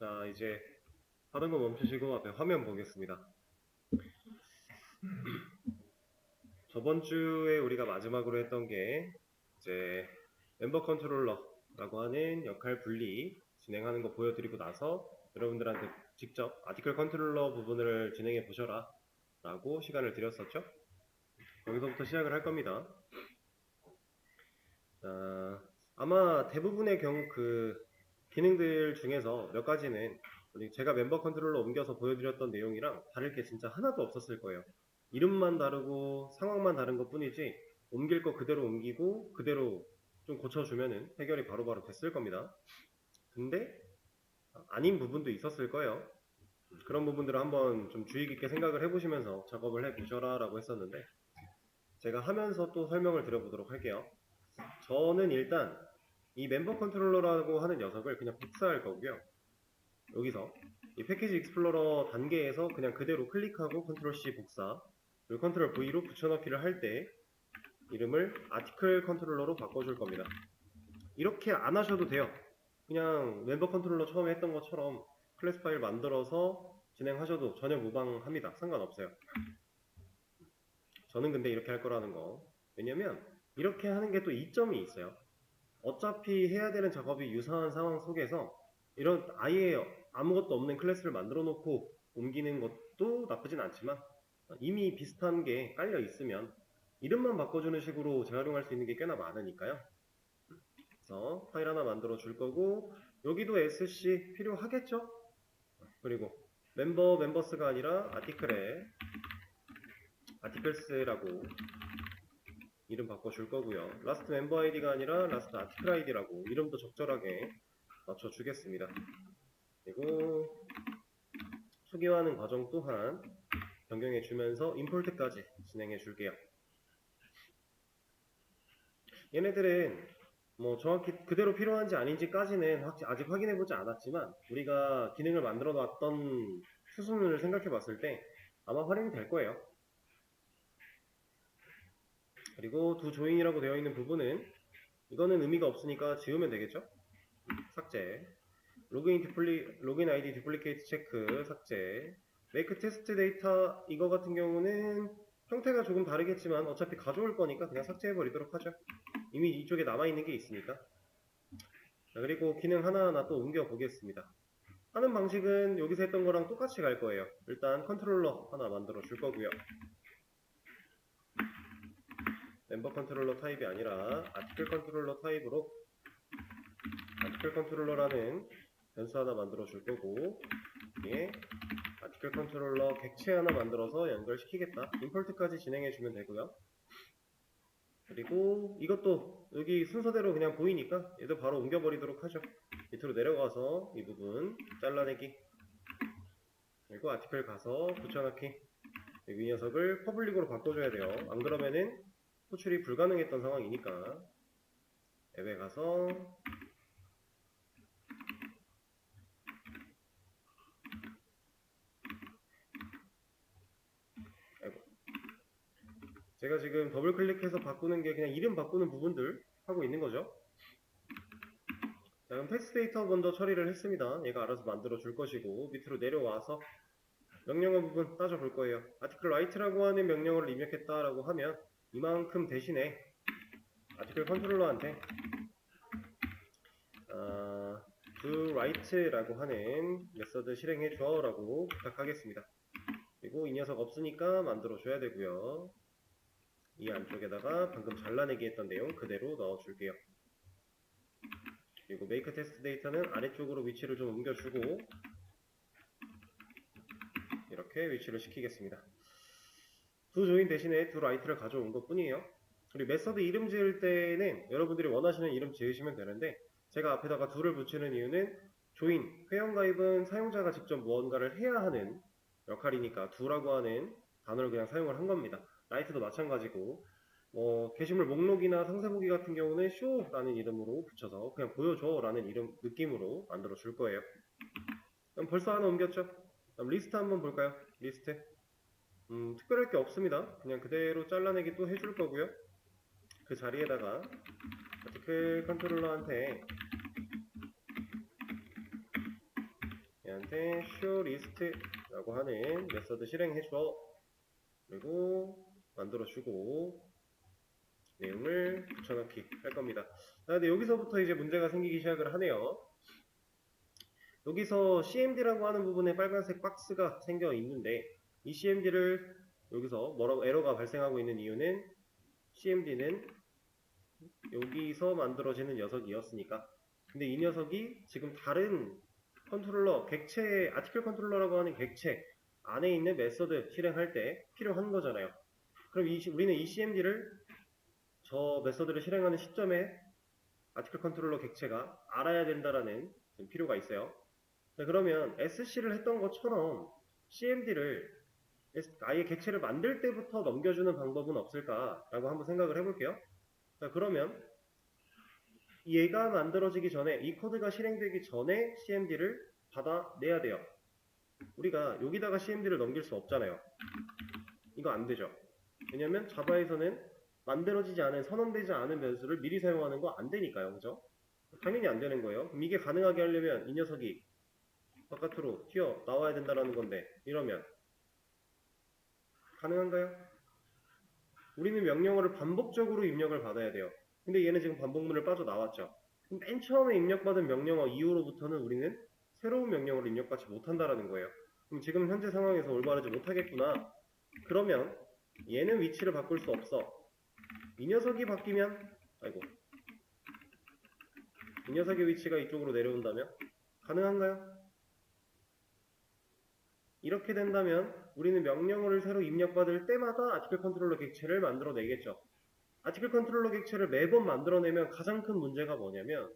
자, 이제 하던 거 멈추시고 앞에 화면 보겠습니다. 저번 주에 우리가 마지막으로 했던 게 이제 멤버 컨트롤러라고 하는 역할 분리 진행하는 거 보여드리고 나서 여러분들한테 직접 아티클 컨트롤러 부분을 진행해 보셔라 라고 시간을 드렸었죠. 여기서부터 시작을 할 겁니다. 자, 아마 대부분의 경우 그 기능들 중에서 몇 가지는 제가 멤버 컨트롤러 옮겨서 보여드렸던 내용이랑 다를 게 진짜 하나도 없었을 거예요. 이름만 다르고 상황만 다른 것 뿐이지 옮길 거 그대로 옮기고 그대로 좀 고쳐주면은 해결이 바로바로 됐을 겁니다. 근데 아닌 부분도 있었을 거예요. 그런 부분들을 한번 좀 주의 깊게 생각을 해보시면서 작업을 해보셔라 라고 했었는데 제가 하면서 또 설명을 드려보도록 할게요. 저는 일단 이 멤버 컨트롤러라고 하는 녀석을 그냥 복사할 거고요. 여기서 이 패키지 익스플로러 단계에서 그냥 그대로 클릭하고 컨트롤 C 복사 그리고 컨트롤 V로 붙여넣기를 할 때 이름을 아티클 컨트롤러로 바꿔줄 겁니다. 이렇게 안 하셔도 돼요. 그냥 멤버 컨트롤러 처음에 했던 것처럼 클래스 파일 만들어서 진행하셔도 전혀 무방합니다. 상관없어요. 저는 근데 이렇게 할 거라는 거. 왜냐면 이렇게 하는 게 또 이점이 있어요. 어차피 해야 되는 작업이 유사한 상황 속에서 이런 아예 아무것도 없는 클래스를 만들어 놓고 옮기는 것도 나쁘진 않지만 이미 비슷한 게 깔려 있으면 이름만 바꿔주는 식으로 재활용할 수 있는 게 꽤나 많으니까요. 그래서 파일 하나 만들어 줄 거고 여기도 SC 필요하겠죠? 그리고 멤버 멤버스가 아니라 아티클에 아티클스라고 이름 바꿔줄 거고요. 라스트 멤버 아이디가 아니라 라스트 아티클 아이디라고 이름도 적절하게 맞춰주겠습니다. 그리고 초기화하는 과정 또한 변경해 주면서 임포트까지 진행해 줄게요. 얘네들은 뭐 정확히 그대로 필요한지 아닌지까지는 확- 아직 확인해 보지 않았지만 우리가 기능을 만들어 놨던 수순을 생각해 봤을 때 아마 활용이 될 거예요. 그리고 두 조인이라고 되어 있는 부분은 이거는 의미가 없으니까 지우면 되겠죠? 삭제. 로그인 디플리 로그인 아이디 디플리케이트 체크 삭제. 메이크 테스트 데이터 이거 같은 경우는 형태가 조금 다르겠지만 어차피 가져올 거니까 그냥 삭제해 버리도록 하죠. 이미 이쪽에 남아 있는 게 있으니까. 자, 그리고 기능 하나하나 또 옮겨 보겠습니다. 하는 방식은 여기서 했던 거랑 똑같이 갈 거예요. 일단 컨트롤러 하나 만들어 줄 거고요. 멤버 컨트롤러 타입이 아니라 아티클 컨트롤러 타입으로 아티클 컨트롤러라는 변수 하나 만들어 줄 거고 여기에 아티클 컨트롤러 객체 하나 만들어서 연결시키겠다. 임포트까지 진행해 주면 되고요. 그리고 이것도 여기 순서대로 그냥 보이니까 얘도 바로 옮겨 버리도록 하죠. 밑으로 내려가서 이 부분 잘라내기. 그리고 아티클 가서 붙여넣기. 이 녀석을 퍼블릭으로 바꿔줘야 돼요. 안 그러면은 호출이 불가능했던 상황이니까. 앱에 가서 아이고. 제가 지금 더블 클릭해서 바꾸는 게 그냥 이름 바꾸는 부분들 하고 있는 거죠? 자 그럼 텍스트 데이터 먼저 처리를 했습니다. 얘가 알아서 만들어 줄 것이고 밑으로 내려와서 명령어 부분 따져 볼 거예요. 아티클 라이트라고 하는 명령어를 입력했다라고 하면 이만큼 대신에 아티클 컨트롤러한테 어, do write라고 하는 메서드 실행해 줘라고 부탁하겠습니다. 그리고 이 녀석 없으니까 만들어 줘야 되고요. 이 안쪽에다가 방금 잘라내기 했던 내용 그대로 넣어 줄게요. 그리고 make test 데이터는 아래쪽으로 위치를 좀 옮겨주고 이렇게 위치를 시키겠습니다. 두 조인 대신에 두 라이트를 가져온 것 뿐이에요. 그리고 메서드 이름 지을 때는 여러분들이 원하시는 이름 지으시면 되는데 제가 앞에다가 둘을 붙이는 이유는 조인, 회원가입은 사용자가 직접 무언가를 해야 하는 역할이니까 두라고 하는 단어를 그냥 사용을 한 겁니다. 라이트도 마찬가지고 뭐 게시물 목록이나 상세 보기 같은 경우는 쇼라는 이름으로 붙여서 그냥 보여줘라는 이름 느낌으로 만들어 줄 거예요. 그럼 벌써 하나 옮겼죠? 그럼 리스트 한번 볼까요? 리스트. 음, 특별할 게 없습니다. 그냥 그대로 잘라내기 또 해줄 거고요. 그 자리에다가 아티클 컨트롤러한테 얘한테 showList라고 하는 메서드 실행해줘. 그리고 만들어주고 내용을 붙여넣기 할 겁니다. 아, 근데 여기서부터 이제 문제가 생기기 시작을 하네요. 여기서 CMD라고 하는 부분에 빨간색 박스가 생겨 있는데 이 CMD를 여기서 뭐라고 에러가 발생하고 있는 이유는 CMD는 여기서 만들어지는 녀석이었으니까 근데 이 녀석이 지금 다른 컨트롤러 객체 아티클 컨트롤러라고 하는 객체 안에 있는 메서드 실행할 때 필요한 거잖아요. 그럼 이, 시- 우리는 이 CMD를 저 메서드를 실행하는 시점에 아티클 컨트롤러 객체가 알아야 된다라는 좀 필요가 있어요. 자, 그러면 SC를 했던 것처럼 CMD를 아예 객체를 만들 때부터 넘겨주는 방법은 없을까라고 한번 생각을 해볼게요. 자, 그러면 얘가 만들어지기 전에 이 코드가 실행되기 전에 CMD를 받아내야 돼요. 우리가 여기다가 CMD를 넘길 수 없잖아요. 이거 안 되죠. 왜냐면 자바에서는 만들어지지 않은 선언되지 않은 변수를 미리 사용하는 거 안 되니까요. 그죠? 당연히 안 되는 거예요. 그럼 이게 가능하게 하려면 이 녀석이 바깥으로 튀어 나와야 된다라는 건데 이러면 가능한가요? 우리는 명령어를 반복적으로 입력을 받아야 돼요. 근데 얘는 지금 반복문을 빠져나왔죠. 맨 처음에 입력받은 명령어 이후로부터는 우리는 새로운 명령어를 입력받지 못한다라는 거예요. 그럼 지금 현재 상황에서 올바르지 못하겠구나. 그러면 얘는 위치를 바꿀 수 없어. 이 녀석이 바뀌면 아이고 이 녀석의 위치가 이쪽으로 내려온다면 가능한가요? 이렇게 된다면 우리는 명령어를 새로 입력받을 때마다 아티클 컨트롤러 객체를 만들어내겠죠. 아티클 컨트롤러 객체를 매번 만들어내면 가장 큰 문제가 뭐냐면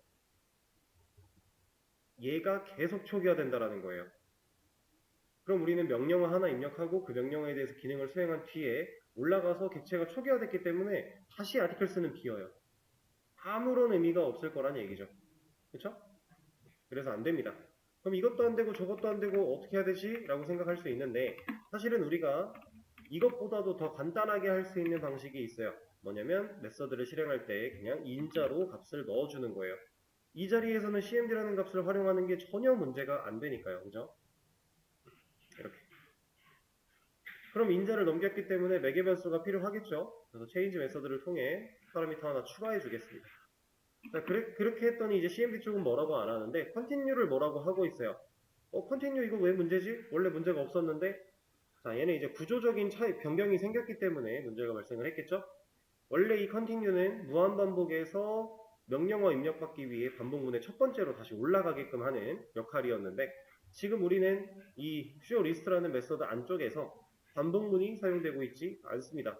얘가 계속 초기화된다라는 거예요. 그럼 우리는 명령어 하나 입력하고 그 명령어에 대해서 기능을 수행한 뒤에 올라가서 객체가 초기화됐기 때문에 다시 아티클 쓰는 비어요. 아무런 의미가 없을 거란 얘기죠. 그렇죠? 그래서 안 됩니다. 그럼 이것도 안 되고 저것도 안 되고 어떻게 해야 되지? 라고 생각할 수 있는데 사실은 우리가 이것보다도 더 간단하게 할 수 있는 방식이 있어요. 뭐냐면 메서드를 실행할 때 그냥 인자로 값을 넣어주는 거예요. 이 자리에서는 cmd라는 값을 활용하는 게 전혀 문제가 안 되니까요. 그죠? 이렇게. 그럼 인자를 넘겼기 때문에 매개 변수가 필요하겠죠. 그래서 change 메서드를 통해 파라미터 하나 추가해 주겠습니다. 자, 그래, 그렇게 했더니 이제 CMD 쪽은 뭐라고 안 하는데 continue를 뭐라고 하고 있어요. 어, continue 이거 왜 문제지? 원래 문제가 없었는데 자, 얘는 이제 구조적인 차이, 변경이 생겼기 때문에 문제가 발생을 했겠죠? 원래 이 continue는 무한 반복에서 명령어 입력받기 위해 반복문의 첫 번째로 다시 올라가게끔 하는 역할이었는데 지금 우리는 이 showList라는 메서드 안쪽에서 반복문이 사용되고 있지 않습니다.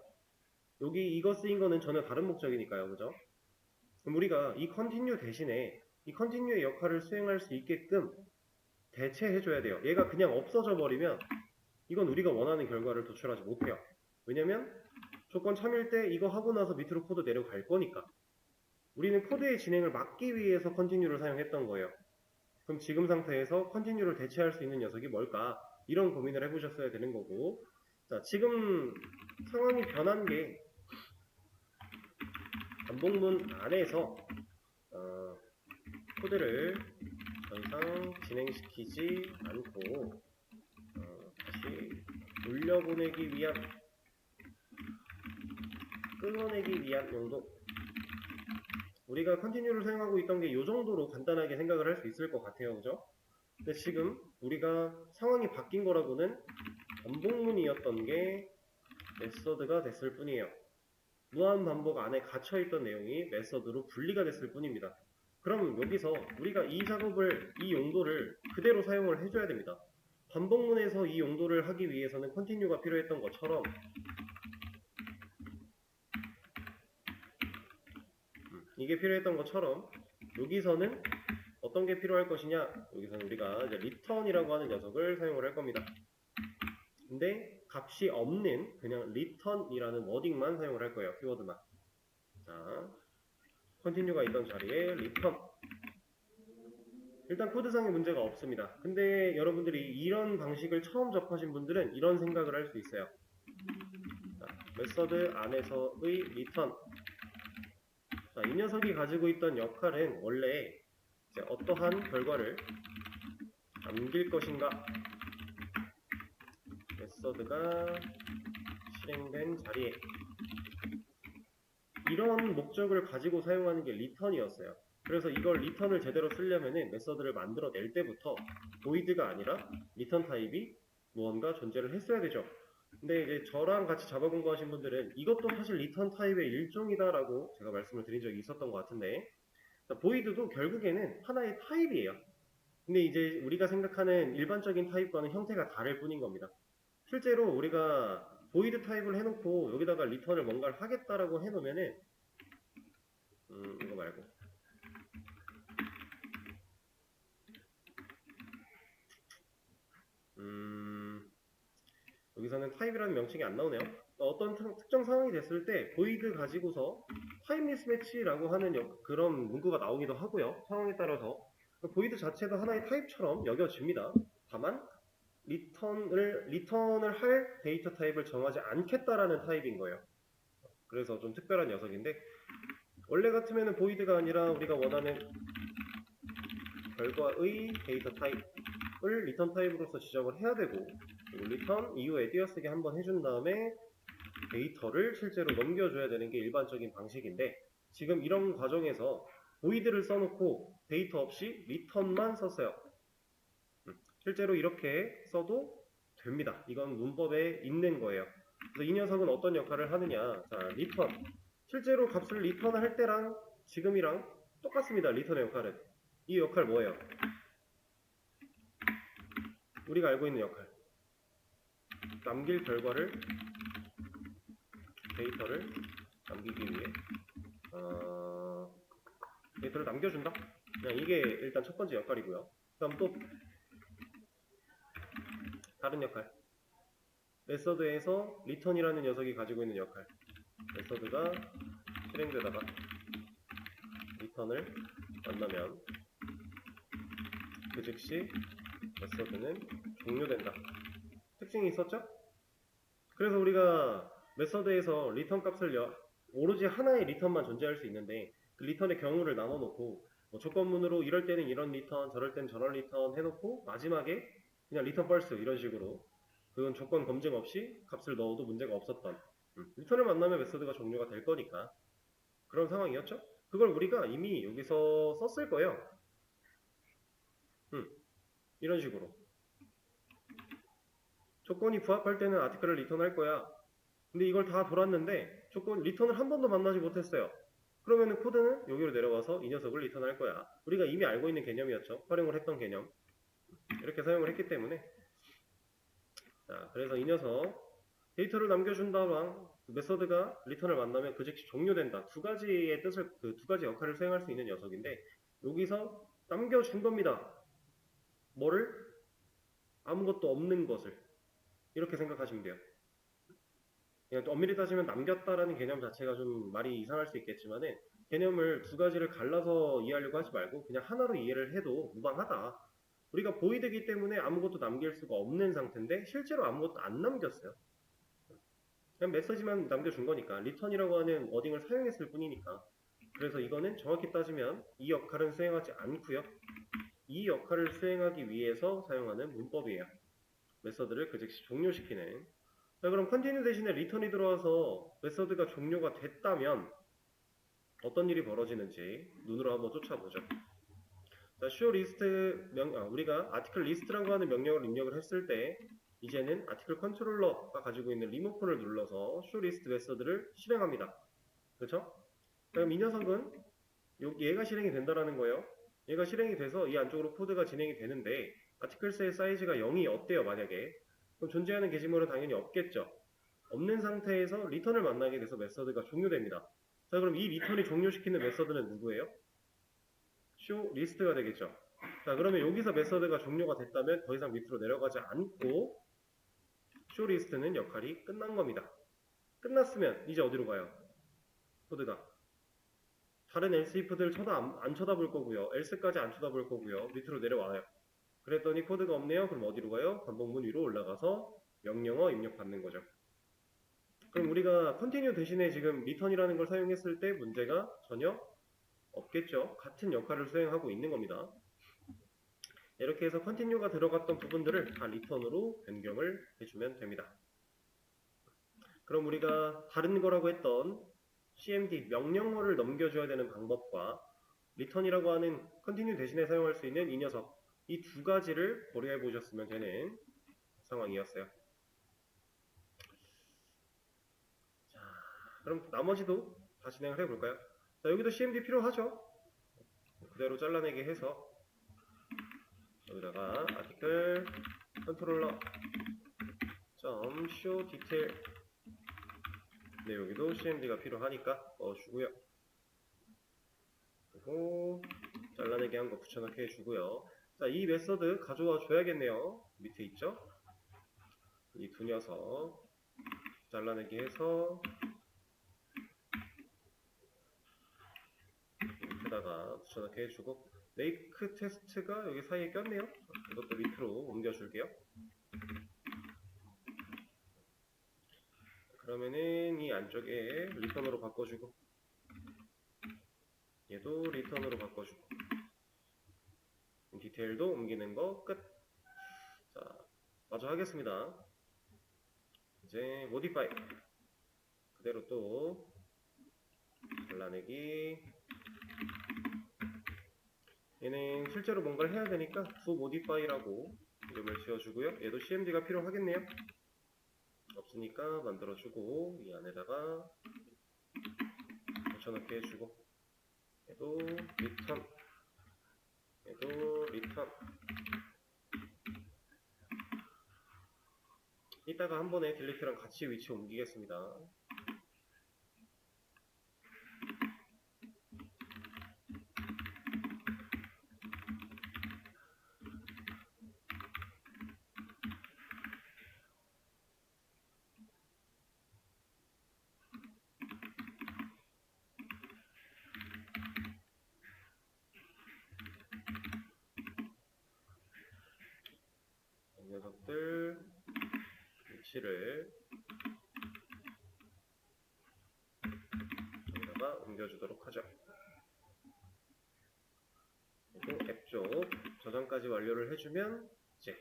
여기 이거 쓰인 거는 전혀 다른 목적이니까요. 그죠? 그럼 우리가 이 continue 대신에 이 continue의 역할을 수행할 수 있게끔 대체해줘야 돼요. 얘가 그냥 없어져 버리면 이건 우리가 원하는 결과를 도출하지 못해요. 왜냐면 조건 참일 때 이거 하고 나서 밑으로 코드 내려갈 거니까. 우리는 코드의 진행을 막기 위해서 continue를 사용했던 거예요. 그럼 지금 상태에서 continue를 대체할 수 있는 녀석이 뭘까? 이런 고민을 해보셨어야 되는 거고. 자, 지금 상황이 변한 게 반복문 안에서 어, 코드를 더 이상 진행시키지 않고 어, 다시 돌려보내기 위한 끊어내기 위한 용도. 우리가 컨티뉴를 사용하고 있던 게 이 정도로 간단하게 생각을 할 수 있을 것 같아요. 그죠? 근데 지금 우리가 상황이 바뀐 거라고는 반복문이었던 게 메서드가 됐을 뿐이에요 무한 반복 안에 갇혀있던 내용이 메서드로 분리가 됐을 뿐입니다. 그럼 여기서 우리가 이 작업을, 이 용도를 그대로 사용을 해줘야 됩니다. 반복문에서 이 용도를 하기 위해서는 컨티뉴가 필요했던 것처럼 음, 이게 필요했던 것처럼 여기서는 어떤 게 필요할 것이냐 여기서는 우리가 이제 return이라고 하는 녀석을 사용을 할 겁니다. 근데 값이 없는 그냥 return이라는 워딩만 사용을 할 거예요. 키워드만. 자, continue가 있던 자리에 return. 일단 코드상의 문제가 없습니다. 근데 여러분들이 이런 방식을 처음 접하신 분들은 이런 생각을 할 수 있어요. 자, 메서드 안에서의 return. 자, 이 녀석이 가지고 있던 역할은 원래 어떠한 결과를 남길 것인가? 메서드가 실행된 자리에 이런 목적을 가지고 사용하는 게 리턴이었어요. 그래서 이걸 리턴을 제대로 쓰려면은 메서드를 만들어낼 때부터 보이드가 아니라 리턴 타입이 무언가 존재를 했어야 되죠. 근데 이제 저랑 같이 자바 공부하신 분들은 이것도 사실 리턴 타입의 일종이다라고 제가 말씀을 드린 적이 있었던 것 같은데 보이드도 결국에는 하나의 타입이에요. 근데 이제 우리가 생각하는 일반적인 타입과는 형태가 다를 뿐인 겁니다. 실제로 우리가 보이드 타입을 해놓고 여기다가 리턴을 뭔가를 하겠다라고 해놓으면은 음 이거 말고 음 여기서는 타입이라는 명칭이 안 나오네요. 어떤 특- 특정 상황이 됐을 때 보이드 가지고서 타입 미스매치라고 하는 역- 그런 문구가 나오기도 하고요. 상황에 따라서 보이드 자체도 하나의 타입처럼 여겨집니다. 다만 리턴을 리턴을 할 데이터 타입을 정하지 않겠다라는 타입인 거예요. 그래서 좀 특별한 녀석인데 원래 같으면 보이드가 아니라 우리가 원하는 결과의 데이터 타입을 리턴 타입으로서 지정을 해야 되고 리턴 이후에 띄어쓰기 한번 해준 다음에 데이터를 실제로 넘겨줘야 되는 게 일반적인 방식인데 지금 이런 과정에서 보이드를 써놓고 데이터 없이 리턴만 썼어요. 음, 실제로 이렇게 써도 됩니다. 이건 문법에 있는 거예요. 그래서 이 녀석은 어떤 역할을 하느냐. 자, 리턴. 실제로 값을 리턴을 할 때랑 지금이랑 똑같습니다. 리턴의 역할은. 이 역할 뭐예요? 우리가 알고 있는 역할. 남길 결과를 데이터를 남기기 위해 어, 데이터를 남겨준다. 그냥 이게 일단 첫 번째 역할이고요. 그다음 또 다른 역할. 메서드에서 리턴이라는 녀석이 가지고 있는 역할. 메서드가 실행되다가 리턴을 만나면 그 즉시 메서드는 종료된다. 특징이 있었죠? 그래서 우리가 메서드에서 리턴 값을 여- 오로지 하나의 리턴만 존재할 수 있는데 그 리턴의 경우를 나눠 놓고 뭐 조건문으로 이럴 때는 이런 리턴 저럴 때는 저런 리턴 해놓고 마지막에 그냥 리턴 펄스 이런 식으로 그건 조건 검증 없이 값을 넣어도 문제가 없었던 음, 리턴을 만나면 메서드가 종료가 될 거니까 그런 상황이었죠? 그걸 우리가 이미 여기서 썼을 거예요. 음, 이런 식으로 조건이 부합할 때는 아티클을 리턴할 거야. 근데 이걸 다 돌았는데 조건 리턴을 한 번도 만나지 못했어요. 그러면은 코드는 여기로 내려와서 이 녀석을 리턴할 거야. 우리가 이미 알고 있는 개념이었죠. 활용을 했던 개념. 이렇게 사용을 했기 때문에 자, 그래서 이 녀석 데이터를 남겨준 다음 메서드가 리턴을 만나면 그 즉시 종료된다. 두 가지의 뜻을 그 두 가지 역할을 수행할 수 있는 녀석인데 여기서 남겨준 겁니다. 뭐를 아무것도 없는 것을 이렇게 생각하시면 돼요. 그냥 또 엄밀히 따지면 남겼다라는 개념 자체가 좀 말이 이상할 수 있겠지만은 개념을 두 가지를 갈라서 이해하려고 하지 말고 그냥 하나로 이해를 해도 무방하다. 우리가 보이드기 때문에 아무것도 남길 수가 없는 상태인데 실제로 아무것도 안 남겼어요. 그냥 메시지만 남겨준 거니까 리턴이라고 하는 워딩을 사용했을 뿐이니까 그래서 이거는 정확히 따지면 이 역할은 수행하지 않고요. 이 역할을 수행하기 위해서 사용하는 문법이에요. 메서드를 그 즉시 종료시키는 자 그럼 컨티뉴 대신에 리턴이 들어와서 메서드가 종료가 됐다면 어떤 일이 벌어지는지 눈으로 한번 쫓아보죠 자 show list 명, 아, 우리가 article list라고 하는 명령을 입력을 했을 때 이제는 article 컨트롤러가 가지고 있는 리모컨을 눌러서 show list 메서드를 실행합니다. 그렇죠? 그럼 이 녀석은 요- 얘가 실행이 된다라는 거예요. 얘가 실행이 돼서 이 안쪽으로 코드가 진행이 되는데 아티클스의 사이즈가 0이 어때요 만약에? 그럼 존재하는 게시물은 당연히 없겠죠. 없는 상태에서 리턴을 만나게 돼서 메서드가 종료됩니다. 자 그럼 이 리턴이 종료시키는 메서드는 누구예요? Show 리스트가 되겠죠 자 그러면 여기서 메서드가 종료가 됐다면 더 이상 밑으로 내려가지 않고 show 리스트는 역할이 끝난 겁니다 끝났으면 이제 어디로 가요? 코드가 다른 if들 쳐다 안, 안 쳐다볼 거고요 else까지 안 쳐다볼 거고요 밑으로 내려와요 그랬더니 코드가 없네요. 그럼 어디로 가요? 반복문 위로 올라가서 명령어 입력받는 거죠. 그럼 우리가 continue 대신에 지금 return이라는 걸 사용했을 때 문제가 전혀 없겠죠. 같은 역할을 수행하고 있는 겁니다. 이렇게 해서 컨티뉴가 들어갔던 부분들을 다 리턴으로 변경을 해주면 됩니다. 그럼 우리가 다른 거라고 했던 cmd 명령어를 넘겨줘야 되는 방법과 리턴이라고 하는 컨티뉴 대신에 사용할 수 있는 이 녀석 이 두 가지를 고려해 보셨으면 되는 상황이었어요. 자, 그럼 나머지도 다 진행을 해볼까요? 자, 여기도 cmd 필요하죠? 그대로 잘라내게 해서 여기다가 아티클 컨트롤러 점 show detail 네 여기도 cmd가 필요하니까 넣어주고요. 그리고 잘라내기 한 거 붙여넣기 해주고요. 자 이 메서드 가져와 줘야겠네요. 밑에 있죠? 이 두 녀석 잘라내기 해서 밑에다가 붙여넣기 해주고 메이크 테스트가 여기 사이에 꼈네요. 이것도 밑으로 옮겨줄게요. 그러면은 이 안쪽에 리턴으로 바꿔주고 얘도 리턴으로 바꿔주고 디테일도 옮기는 거 끝. 자, 마저 하겠습니다. 이제 모디파이 그대로 또 잘라내기 얘는 실제로 뭔가를 해야 되니까 do modify라고 이름을 지어주고요. 얘도 cmd가 필요하겠네요. 없으니까 만들어주고 이 안에다가 붙여넣기 해주고 얘도 return 얘도 return 이따가 한 번에 딜리트랑 같이 위치 옮기겠습니다. 이 녀석들 위치를 여기다가 옮겨주도록 하죠. 그리고 앱쪽 저장까지 완료를 해주면 이제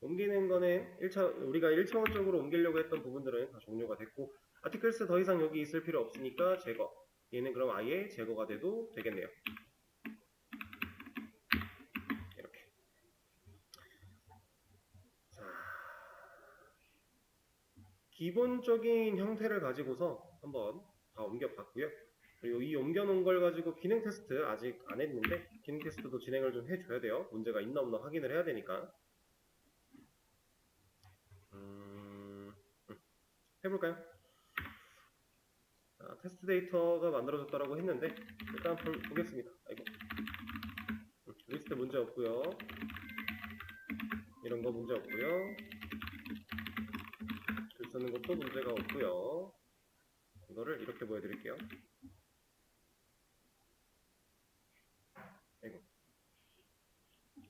옮기는 거는 1차, 우리가 1차원적으로 옮기려고 했던 부분들은 다 종료가 됐고 아티클스 더 이상 여기 있을 필요 없으니까 제거 얘는 그럼 아예 제거가 돼도 되겠네요. 이렇게 자, 기본적인 형태를 가지고서 한번 다 옮겨봤고요. 그리고 이 옮겨놓은 걸 가지고 기능 테스트 아직 안 했는데 기능 테스트도 진행을 좀 해줘야 돼요. 문제가 있나 없나 확인을 해야 되니까. 음, 음, 해볼까요? 자, 테스트 데이터가 만들어졌다고 했는데 일단 볼- 보겠습니다. 아이고. 음, 리스트 문제 없고요. 이런 거 문제 없고요. 글 쓰는 것도 문제가 없고요. 이거를 이렇게 보여드릴게요. 아이고.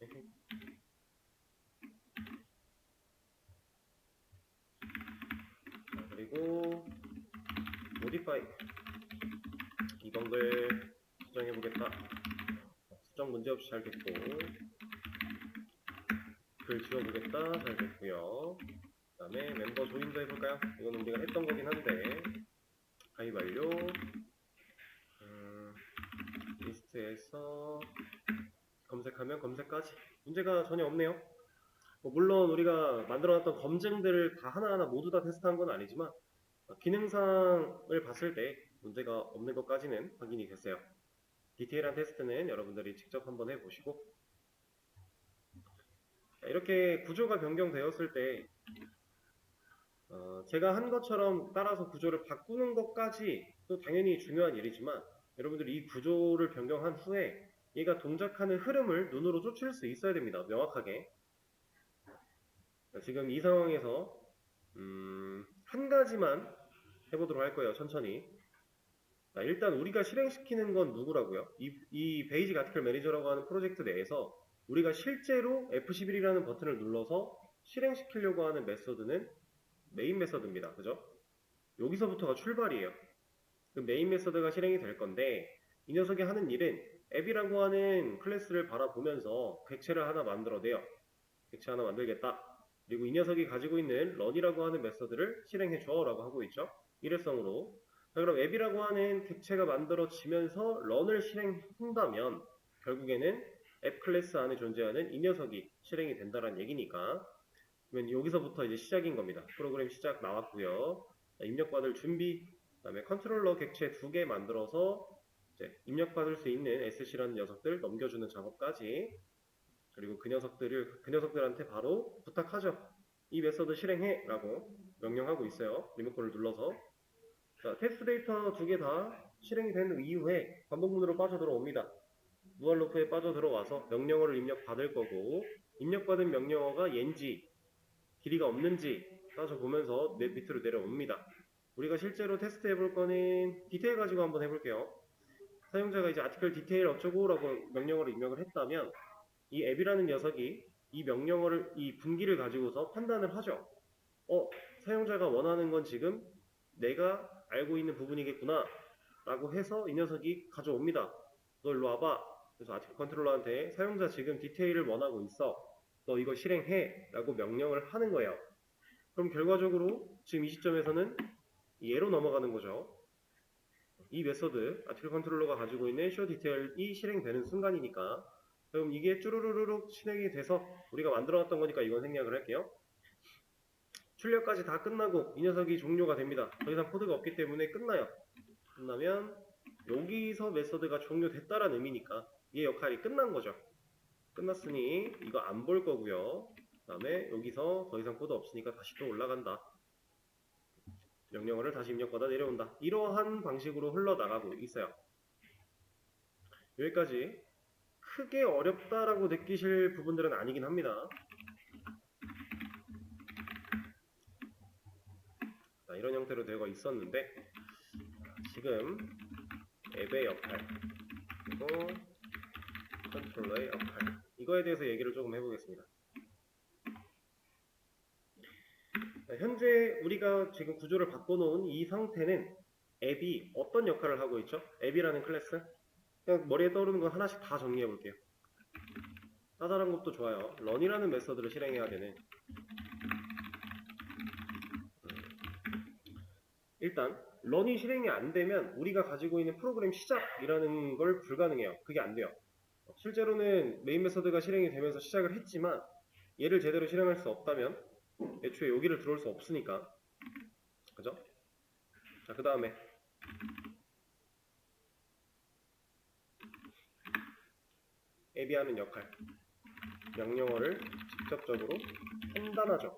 에헤. 자, 그리고 모디 파이. 이건글 수정해 보겠다. 수정 문제 없이 잘 됐고. 글 지워 보겠다. 잘 됐고요. 그 다음에 멤버 조인도 해볼까요? 이거는 우리가 했던 거긴 한데. 가입 완료 음, 리스트에서 검색하면 검색까지? 문제가 전혀 없네요. 뭐 물론 우리가 만들어놨던 검증들을 다 하나하나 모두 다 테스트한 건 아니지만 기능상을 봤을 때 문제가 없는 것까지는 확인이 됐어요 디테일한 테스트는 여러분들이 직접 한번 해보시고 자, 이렇게 구조가 변경되었을 때 어, 제가 한 것처럼 따라서 구조를 바꾸는 것까지 또 당연히 중요한 일이지만 여러분들이 이 구조를 변경한 후에 얘가 동작하는 흐름을 눈으로 쫓을 수 있어야 됩니다. 명확하게. 자, 지금 이 상황에서 음, 한 가지만 해보도록 할 거예요. 천천히. 자, 일단 우리가 실행시키는 건 누구라고요? 이, 이 베이직 아티클 매니저라고 하는 프로젝트 내에서 우리가 실제로 F11이라는 버튼을 눌러서 실행시키려고 하는 메서드는 메인 메서드입니다. 그죠? 여기서부터가 출발이에요. 그 메인 메서드가 실행이 될 건데 이 녀석이 하는 일은 앱이라고 하는 클래스를 바라보면서 객체를 하나 만들어내요. 객체 하나 만들겠다. 그리고 이 녀석이 가지고 있는 run이라고 하는 메서드를 실행해 줘라고 하고 있죠. 일회성으로. 자, 그럼 앱이라고 하는 객체가 만들어지면서 run을 실행한다면 결국에는 앱 클래스 안에 존재하는 이 녀석이 실행이 된다는 얘기니까 여기서부터 이제 시작인 겁니다. 프로그램 시작 나왔고요. 자, 입력받을 준비, 그다음에 컨트롤러 객체 두 개 만들어서 입력받을 수 있는 SC라는 녀석들 넘겨주는 작업까지 그리고 그 녀석들을 그 녀석들한테 바로 부탁하죠. 이 메서드 실행해라고 명령하고 있어요. 리모컨을 눌러서 자, 테스트 데이터 두 개 다 실행이 된 이후에 반복문으로 빠져 들어옵니다. 무한 루프에 빠져 들어와서 명령어를 입력받을 거고 입력받은 명령어가 얘인지 길이가 없는지 따져보면서 내 밑으로 내려옵니다. 우리가 실제로 테스트 해볼 거는 디테일 가지고 한번 해볼게요. 사용자가 이제 아티클 디테일 어쩌고라고 명령어를 입력을 했다면 이 앱이라는 녀석이 이 명령어를 이 분기를 가지고서 판단을 하죠. 어, 사용자가 원하는 건 지금 내가 알고 있는 부분이겠구나 라고 해서 이 녀석이 가져옵니다. 너 일로 와봐. 그래서 아티클 컨트롤러한테 사용자 지금 디테일을 원하고 있어. 너 이거 실행해 라고 명령을 하는 거예요. 그럼 결과적으로 지금 이 시점에서는 얘로 넘어가는 거죠. 이 메서드 아티클 컨트롤러가 가지고 있는 쇼 디테일이 실행되는 순간이니까 그럼 이게 쭈루루루룩 실행이 돼서 우리가 만들어 놨던 거니까 이건 생략을 할게요. 출력까지 다 끝나고 이 녀석이 종료가 됩니다. 더 이상 코드가 없기 때문에 끝나요. 끝나면 여기서 메서드가 종료됐다라는 의미니까 얘 역할이 끝난 거죠. 끝났으니 이거 안 볼 거고요. 그 다음에 여기서 더 이상 코드 없으니까 다시 또 올라간다. 명령어를 다시 입력받아 내려온다. 이러한 방식으로 흘러나가고 있어요. 여기까지 크게 어렵다라고 느끼실 부분들은 아니긴 합니다. 이런 형태로 되어 있었는데 지금 앱의 역할 그리고 컨트롤러의 역할 이거에 대해서 얘기를 조금 해보겠습니다. 자, 현재 우리가 지금 구조를 바꿔놓은 이 상태는 앱이 어떤 역할을 하고 있죠? 앱이라는 클래스 그냥 머리에 떠오르는 건 하나씩 다 정리해 볼게요. 따다란 것도 좋아요. run이라는 메서드를 실행해야 되는 일단 run이 실행이 안 되면 우리가 가지고 있는 프로그램 시작이라는 걸 불가능해요. 그게 안 돼요. 실제로는 메인 메서드가 실행이 되면서 시작을 했지만 얘를 제대로 실행할 수 없다면 애초에 여기를 들어올 수 없으니까 그죠? 자 그 다음에 앱이 하는 역할 명령어를 직접적으로 판단하죠.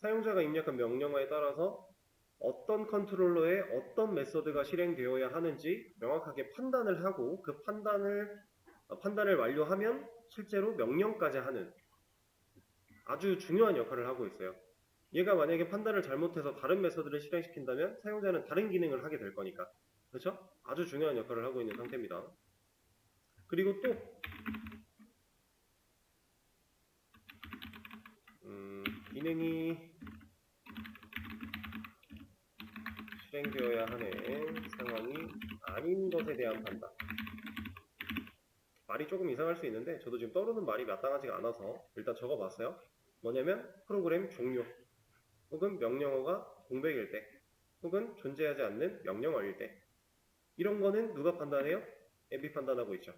사용자가 입력한 명령어에 따라서 어떤 컨트롤러에 어떤 메서드가 실행되어야 하는지 명확하게 판단을 하고 그 판단을 어, 판단을 완료하면 실제로 명령까지 하는 아주 중요한 역할을 하고 있어요. 얘가 만약에 판단을 잘못해서 다른 메서드를 실행시킨다면 사용자는 다른 기능을 하게 될 거니까. 그렇죠? 아주 중요한 역할을 하고 있는 상태입니다. 그리고 또 음, 기능이 실행되어야 하는 상황이 아닌 것에 대한 판단. 말이 조금 이상할 수 있는데 저도 지금 떠오르는 말이 마땅하지가 않아서 일단 적어봤어요. 뭐냐면 프로그램 종료 혹은 명령어가 공백일 때 혹은 존재하지 않는 명령어일 때 이런 거는 누가 판단해요? 앱이 판단하고 있죠.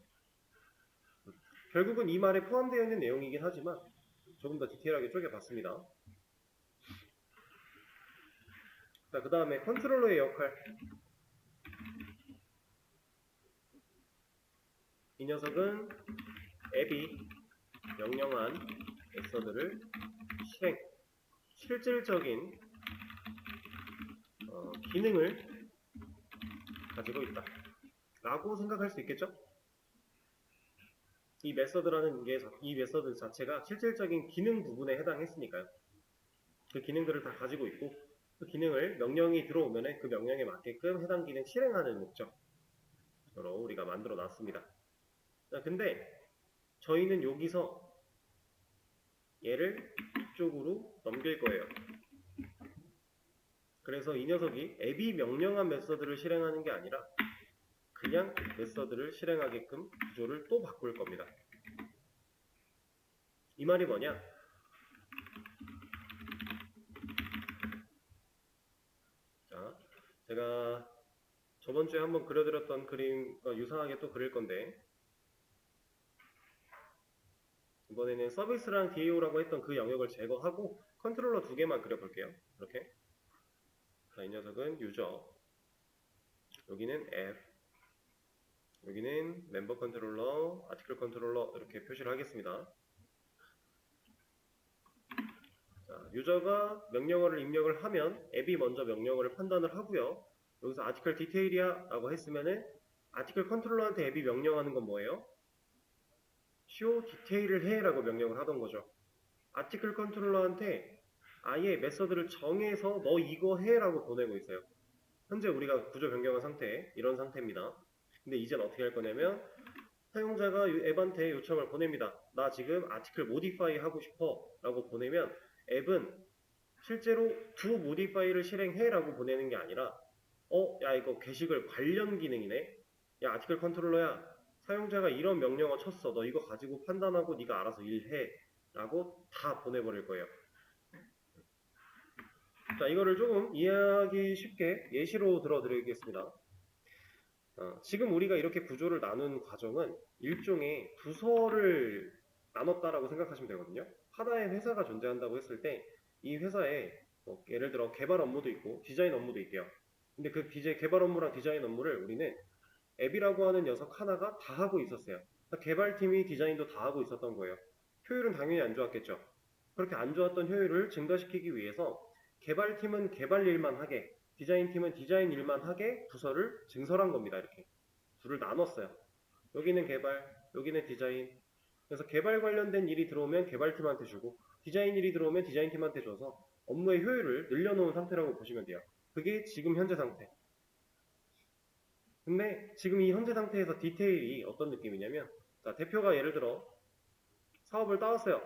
결국은 이 말에 포함되어 있는 내용이긴 하지만 조금 더 디테일하게 쪼개봤습니다. 자, 그 다음에 컨트롤러의 역할. 이 녀석은 앱이 명령한 메서드를 실행, 실질적인 어, 기능을 가지고 있다. 라고 생각할 수 있겠죠? 이 메서드라는 게, 이 메서드 자체가 실질적인 기능 부분에 해당했으니까요. 그 기능들을 다 가지고 있고, 그 기능을 명령이 들어오면 그 명령에 맞게끔 해당 기능 실행하는 목적으로 우리가 만들어 놨습니다. 자, 근데 저희는 여기서 얘를 이쪽으로 넘길 거예요. 그래서 이 녀석이 앱이 명령한 메서드를 실행하는 게 아니라 그 그냥 메서드를 실행하게끔 구조를 또 바꿀 겁니다. 이 말이 뭐냐? 자, 제가 저번 주에 한번 그려드렸던 그림과 유사하게 또 그릴 건데 이번에는 서비스랑 DAO라고 했던 그 영역을 제거하고 컨트롤러 두 개만 그려볼게요. 이렇게. 자, 이 녀석은 유저. 여기는 앱. 여기는 멤버 컨트롤러, 아티클 컨트롤러 이렇게 표시를 하겠습니다. 자, 유저가 명령어를 입력을 하면 앱이 먼저 명령어를 판단을 하고요. 여기서 아티클 디테일이야 라고 했으면은 아티클 컨트롤러한테 앱이 명령하는 건 뭐예요? show 디테일을 해 라고 명령을 하던 거죠. 아티클 컨트롤러한테 아예 메서드를 정해서 너 이거 해 라고 보내고 있어요. 현재 우리가 구조 변경한 상태, 이런 상태입니다. 근데 이젠 어떻게 할 거냐면 사용자가 이 앱한테 요청을 보냅니다. 나 지금 아티클 모디파이 하고 싶어 라고 보내면 앱은 실제로 두 모디파이를 실행해 라고 보내는 게 아니라 어, 야 이거 게시글 관련 기능이네. 야 아티클 컨트롤러야 사용자가 이런 명령어 쳤어. 너 이거 가지고 판단하고 네가 알아서 일해. 라고 다 보내버릴 거예요. 자, 이거를 조금 이해하기 쉽게 예시로 들어드리겠습니다. 어, 지금 우리가 이렇게 구조를 나눈 과정은 일종의 부서를 나눴다라고 생각하시면 되거든요. 하나의 회사가 존재한다고 했을 때 이 회사에 뭐 예를 들어 개발 업무도 있고 디자인 업무도 있게요. 근데 그 디자인, 개발 업무랑 디자인 업무를 우리는 앱이라고 하는 녀석 하나가 다 하고 있었어요. 그러니까 개발팀이 디자인도 다 하고 있었던 거예요. 효율은 당연히 안 좋았겠죠. 그렇게 안 좋았던 효율을 증가시키기 위해서 개발팀은 개발 일만 하게, 디자인팀은 디자인 일만 하게 부서를 증설한 겁니다. 이렇게. 둘을 나눴어요. 여기는 개발, 여기는 디자인. 그래서 개발 관련된 일이 들어오면 개발팀한테 주고, 디자인 일이 들어오면 디자인팀한테 줘서 업무의 효율을 늘려놓은 상태라고 보시면 돼요. 그게 지금 현재 상태. 근데 지금 이 현재 상태에서 디테일이 어떤 느낌이냐면 자, 대표가 예를 들어 사업을 따왔어요.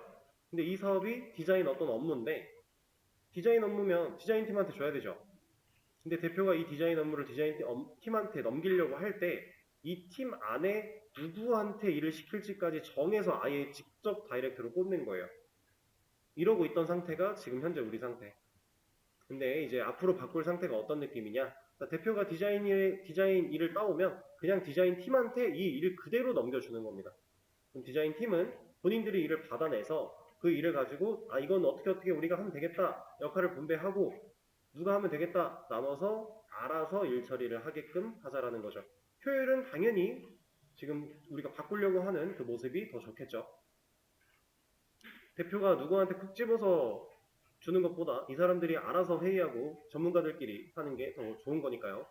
근데 이 사업이 디자인 어떤 업무인데 디자인 업무면 디자인 팀한테 줘야 되죠. 근데 대표가 이 디자인 업무를 디자인 팀한테 넘기려고 할 때 이 팀 안에 누구한테 일을 시킬지까지 정해서 아예 직접 다이렉트로 꽂는 거예요. 이러고 있던 상태가 지금 현재 우리 상태. 근데 이제 앞으로 바꿀 상태가 어떤 느낌이냐? 자, 대표가 디자인, 일, 디자인 일을 따오면 그냥 디자인 팀한테 이 일을 그대로 넘겨주는 겁니다. 그럼 디자인 팀은 본인들이 일을 받아내서 그 일을 가지고 아 이건 어떻게 어떻게 우리가 하면 되겠다 역할을 분배하고 누가 하면 되겠다 나눠서 알아서 일 처리를 하게끔 하자라는 거죠. 효율은 당연히 지금 우리가 바꾸려고 하는 그 모습이 더 좋겠죠. 대표가 누구한테 콕 집어서 주는 것보다 이 사람들이 알아서 회의하고 전문가들끼리 하는 게 더 좋은 거니까요.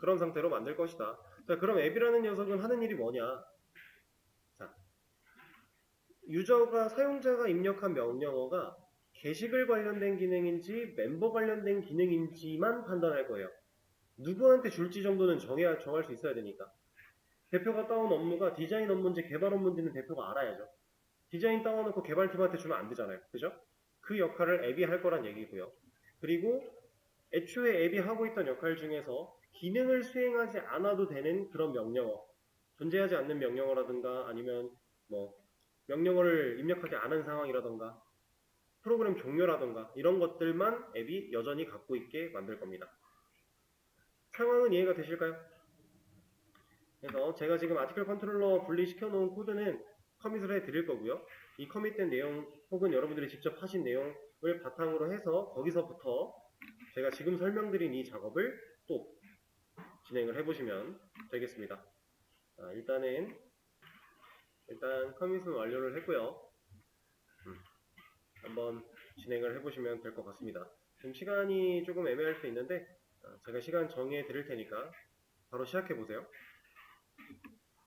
그런 상태로 만들 것이다. 자, 그럼 앱이라는 녀석은 하는 일이 뭐냐? 자, 유저가 사용자가 입력한 명령어가 게시글 관련된 기능인지 멤버 관련된 기능인지만 판단할 거예요. 누구한테 줄지 정도는 정해야 정할 수 있어야 되니까. 대표가 따온 업무가 디자인 업무인지 개발 업무인지는 대표가 알아야죠. 디자인 따와놓고 개발팀한테 주면 안 되잖아요. 그죠? 그 역할을 앱이 할 거란 얘기고요. 그리고 애초에 앱이 하고 있던 역할 중에서 기능을 수행하지 않아도 되는 그런 명령어, 존재하지 않는 명령어라든가 아니면 뭐 명령어를 입력하지 않은 상황이라든가 프로그램 종료라든가 이런 것들만 앱이 여전히 갖고 있게 만들 겁니다. 상황은 이해가 되실까요? 그래서 제가 지금 아티클 컨트롤러 분리시켜 놓은 코드는 커밋을 해 드릴 거고요. 이 커밋된 내용 혹은 여러분들이 직접 하신 내용을 바탕으로 해서 거기서부터 제가 지금 설명드린 이 작업을 또 진행을 해보시면 되겠습니다. 자, 일단은 일단 커밋은 완료를 했고요. 음, 한번 진행을 해보시면 될 것 같습니다. 지금 시간이 조금 애매할 수 있는데 어, 제가 시간 정해 드릴 테니까 바로 시작해 보세요.